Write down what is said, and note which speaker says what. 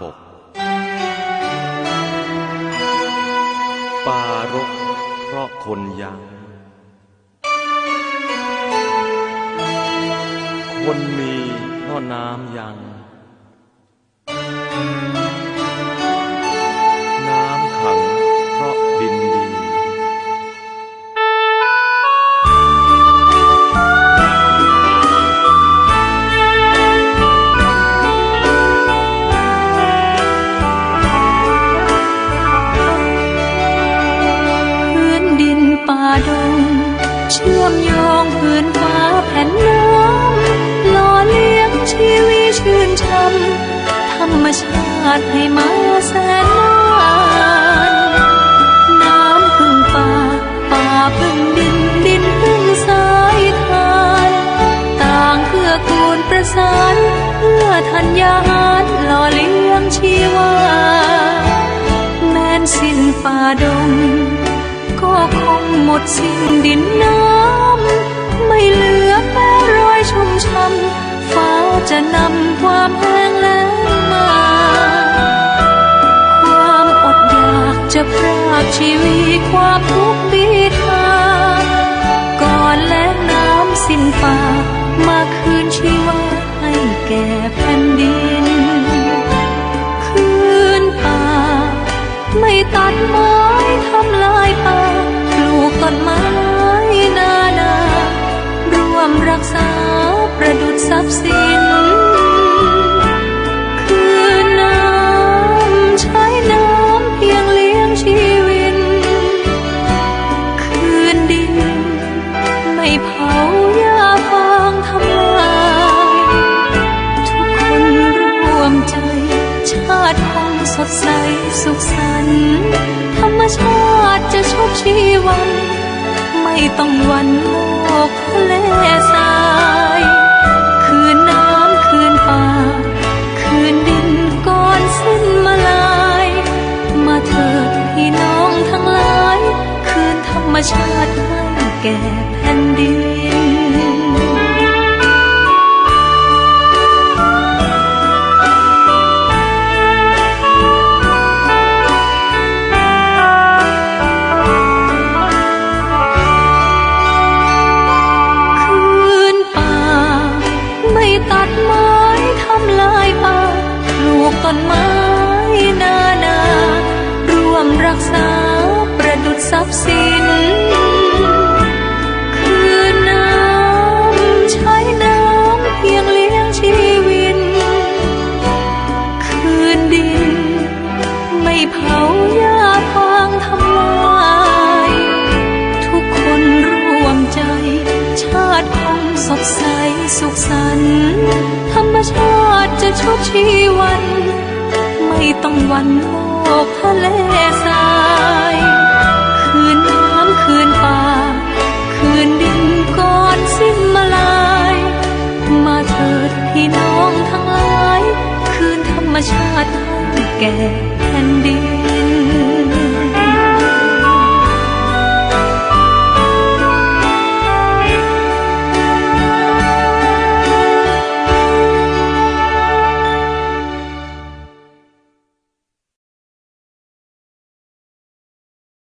Speaker 1: ปกปารกเพราะคนยัง คนมีเพราะน้ำยัง เชื่
Speaker 2: อมโยงพื้นฟ้าแผ่นน้ำหล่อเลี้ยงชีวิตชื่นช่ำธรรมชาติให้มาแสนนานน้ำพึ่งป่าป่าพึ่งดินดินพึ่งสายทานต่างเพื่อกูลประสานเพื่อธัญญาหารหล่อเลี้ยงชีวาแม้นสิ้นป่าดง หมดสิ้นดินน้ำไม่เหลือแม้รอยชุ่มช่ำฟ้าจะนำความแห้งแล้งมา ความอดอยากจะพรากชีวิตความทุกข์บี ม้นานาร่วมรักษาประดุษทรัพย์สิน คืนน้ำใช้น้ำเพียงเลี้ยงชีวิต คืนดิน ไม่เผายาฟางทำลายทุกคนร่วมใจ ชาติคงสดใสสุขสันต์ธรรมชาติจะชบชีวัน ต้องวันโลกทะเลทราย คืนน้ำคืนป่า คืนดินก่อนสิ้นมาลาย มาเถิดพี่น้องทั้งหลาย คืนธรรมชาติให้แก่แผ่นดิน รักษาประดุษทรัพย์สิน คืนน้ำใช้น้ำเพียงเลี้ยงชีวิตคืนดิน ไม่เผายาทางทำลาย ทุกคนร่วมใจ ชาติคงสดใสสุขสันต์ธรรมชาติจะชดชีวัน ไม่ต้องวันโลกทะเลทราย คืนน้ำคืนป่า คืนดินก่อนสิ้นมาลาย มาเถิดพี่น้องทั้งหลาย คืนธรรมชาติแก่แก่